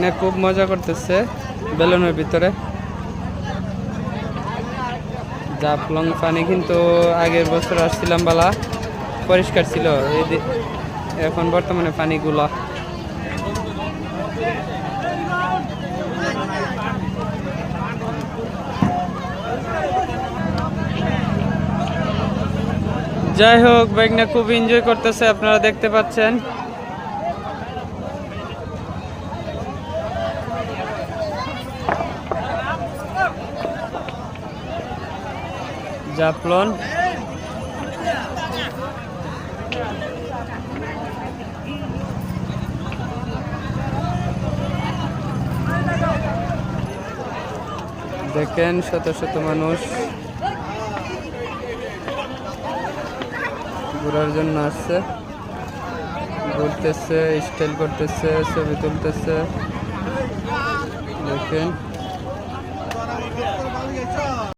নিয়ে খুব মজা করতেছে বেলুনের ভিতরে। জাফলং পানি কিন্তু আগের বছর আসছিলাম বালা, পরিষ্কার ছিল। এখন বর্তমানে পানিগুলা। যাই হোক, বাইক খুব এনজয় করতেছে, আপনারা দেখতে পাচ্ছেন। জাফলন। দেখেন শত শত মানুষ ঘোরার জন্য আসছে। ঘুরতেছে স্টাইল করতেছে ছবি তুলতেছে। দেখেন।